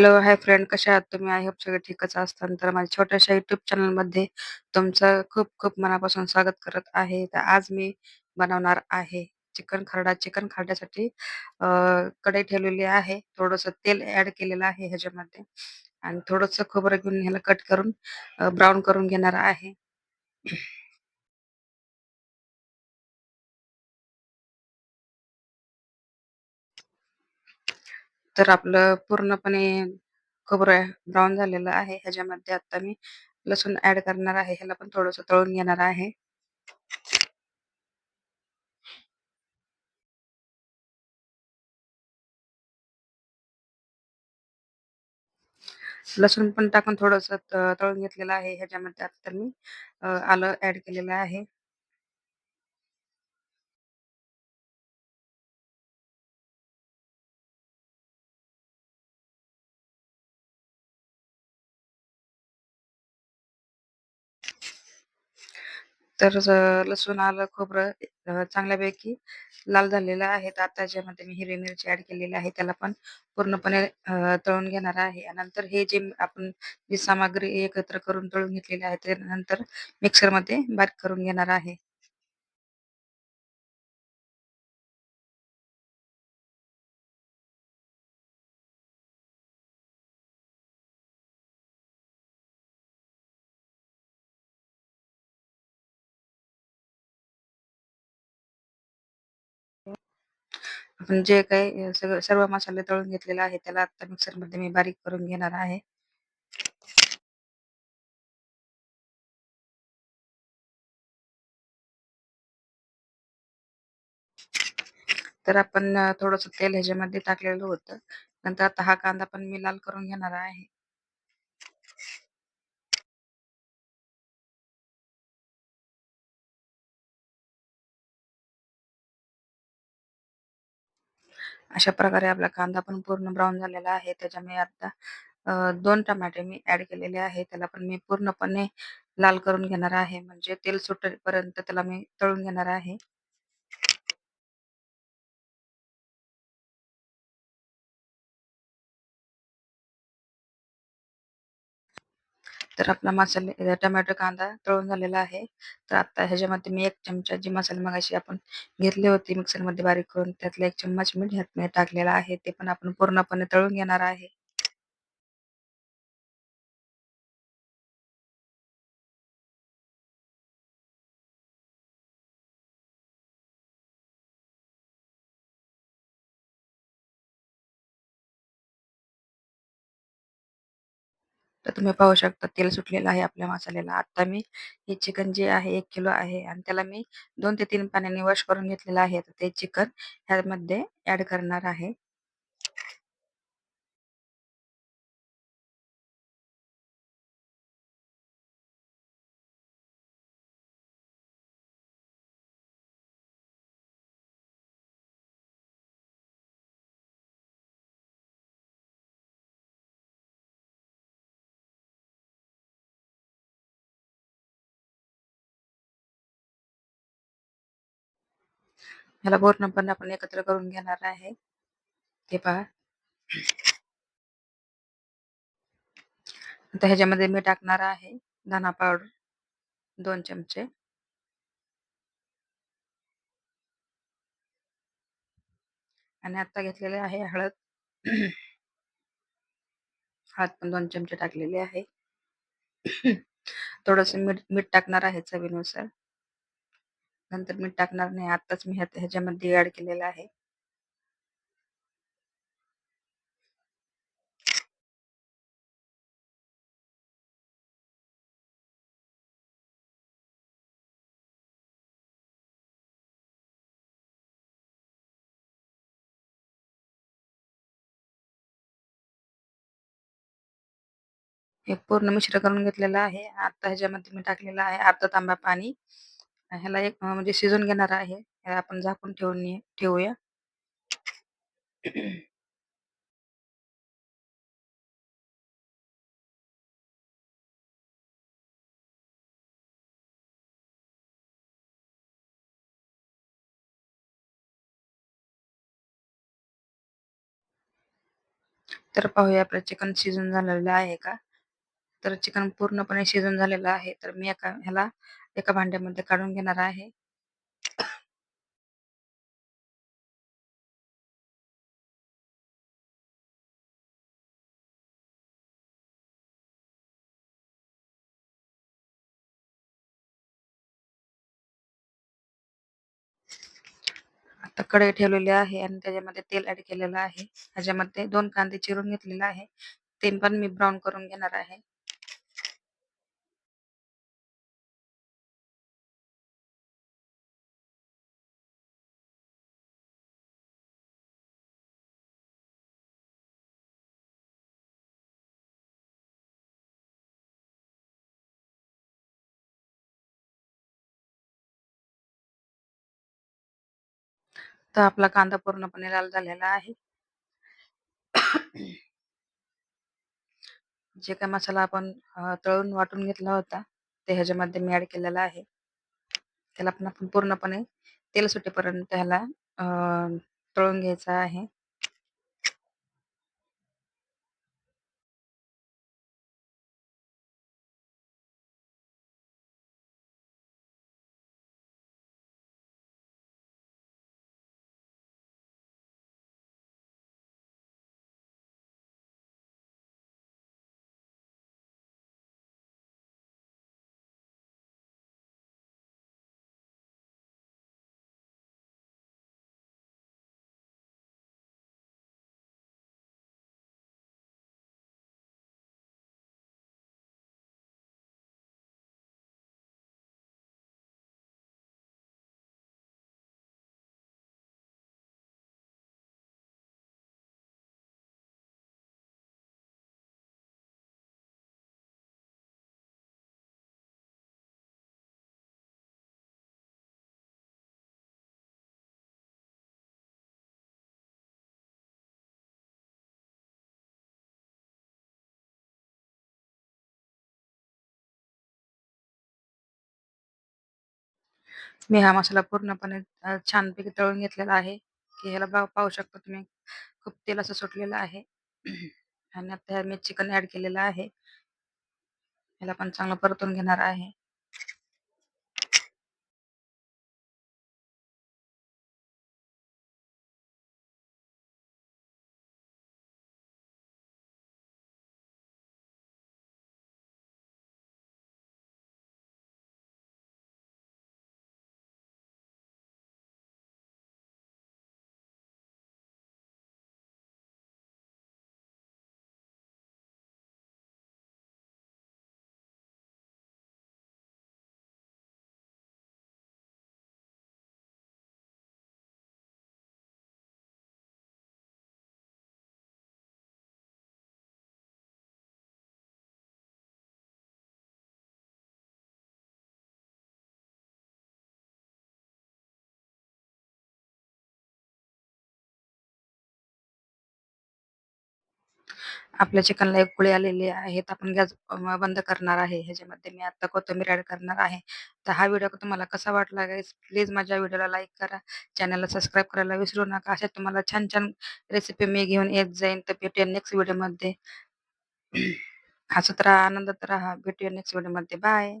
Hello, hi friend कशा आहात तुम्ही? आय होप सगळे ठीकच असतात तर माझ्या छोट्याशा युट्यूब चॅनलमध्ये तुमचं खूप खूप मनापासून स्वागत करत आहे. तर आज मी बनवणार आहे चिकन खरडा. चिकन खरड्यासाठी अ, कढई ठेवलेली आहे. थोडंसं तेल ऍड केलेलं आहे ह्याच्यामध्ये आणि थोडंसं खोबरं घेऊन ह्याला कट करून ब्राऊन करून घेणार आहे. तर आपलं पूर्णपणे खोबरं ब्राउन झालेलं आहे. ह्याच्यामध्ये आता मी लसूण ऍड करणार आहे. ह्याला पण थोडंसं तळून घेणार आहे. लसूण पण टाकून थोडंसं तळून घेतलेलं आहे. ह्याच्यामध्ये आता मी आलं ऍड केलेलं आहे. तर लसूण, आलं, खोबरं चांगल्यापैकी लाल झालेलं आहे. तर आता मी हिरवी मिरची ॲड केलेली आहे. त्याला पण पूर्णपणे तळून घेणार आहे. नंतर हे जे आपण जी सामग्री एकत्र करून तळून घेतलेली आहे, ते नंतर मिक्सरमध्ये बारीक करून घेणार आहे. आपण जे काही सगळं सर्व मसाले तळून घेतलेले आहे, त्याला आता मिक्सरमध्ये मी बारीक करून घेणार आहे. तर आपण थोडस तेल ह्याच्यामध्ये टाकलेलं होतं. नंतर आता हा कांदा पण मी लाल करून घेणार आहे. अशा प्रकारे आपला कांदा पण पूर्ण ब्राउन झालेला आहे. त्याच्यामुळे आता अ, 2 टमाटे मी ऍड केलेले आहे. त्याला पण मी पूर्णपणे लाल करून घेणार आहे. म्हणजे तेल सुटेपर्यंत त्याला मी तळून घेणार आहे. तर आपला मसाले टोमॅटो, कांदा तळून झालेला आहे. तर आता ह्याच्यामध्ये मी एक चमचा जी मसाले मगाशी आपण घेतली होती मिक्सरमध्ये बारीक करून, त्यातला एक चम्मच मीठ ह्यात टाकलेला आहे. ते पण आपण पूर्णपणे तळून घेणार आहे. तर तुम्ही पाहू शकता तेल सुटलेलं आहे आपल्या मसाल्याला. आता मी हे चिकन जे आहे एक किलो आहे आणि त्याला मी दोन ते तीन पाण्याने वॉश करून घेतलेलं आहे. तर ते चिकन ह्यामध्ये ऍड करणार आहे. ह्याला पूर्णपणे आपण एकत्र करून घेणार आहे. हे पहा. आता ह्याच्यामध्ये मी टाकणार आहे धना पावडर दोन चमचे. आणि आता घेतलेले आहे हळद. हळद पण दोन चमचे टाकलेले आहे. थोडंसं मीठ मीठ टाकणार आहे चवीनुसार. नंतर मीठ टाकणार नाही. आत्ताच मी ह्याच्यामध्ये ऍड केलेलं आहे. हे पूर्ण मिश्र करून घेतलेलं आहे. आता ह्याच्यामध्ये मी टाकलेलं आहे अर्धा तांबा पाणी. ह्याला एक म्हणजे शिजवून घेणार आहे. ह्याला आपण झाकून ठेवून ठेवूया. तर पाहूया आपलं चिकन शिजून झालेलं आहे का? तर चिकन पूर्णपणे शिजून झालेलं आहे. तर मी एका ह्याला एका भांड्यामध्ये काढून घेणार आहे. आता कढई ठेवलेली आहे आणि त्याच्यामध्ये तेल ऍड केलेलं आहे. ह्याच्यामध्ये दोन कांदे चिरून घेतलेले आहे. ते पण मी ब्राऊन करून घेणार आहे. तर आपला कांदा पूर्णपणे लाल झालेला आहे. जे काही मसाला आपण तळून वाटून घेतला होता, ते ह्याच्यामध्ये मी ऍड केलेला आहे. त्याला पण आपण पूर्णपणे तेल सुटेपर्यंत ह्याला अ, तळून घ्यायचा आहे. मी हा मसाला पूर्णपणे अ, छानपैकी तळून घेतलेला आहे, की ह्याला बा पाहू शकता तुम्ही खूप तेल असं सुटलेलं आहे. आणि आता मी चिकन ऍड केलेलं आहे. ह्याला पण चांगलं परतून घेणार आहे. आपल्या चिकनला एक उकळी आलेली आहे. तर आपण गॅस बंद करणार आहे. ह्याच्यामध्ये मी आता कोथिंबीर ॲड करणार आहे. तर हा व्हिडिओ तुम्हाला कसा वाटला गाईज? प्लीज माझ्या व्हिडिओला लाईक करा. चॅनलला सबस्क्राईब करायला विसरू नका. अशा तुम्हाला छान-छान रेसिपी मी घेऊन येत जाईन. तर भेटूया नेक्स्ट व्हिडिओमध्ये. हसत राहा, आनंदात राहा. भेटूया नेक्स्ट व्हिडिओमध्ये. बाय.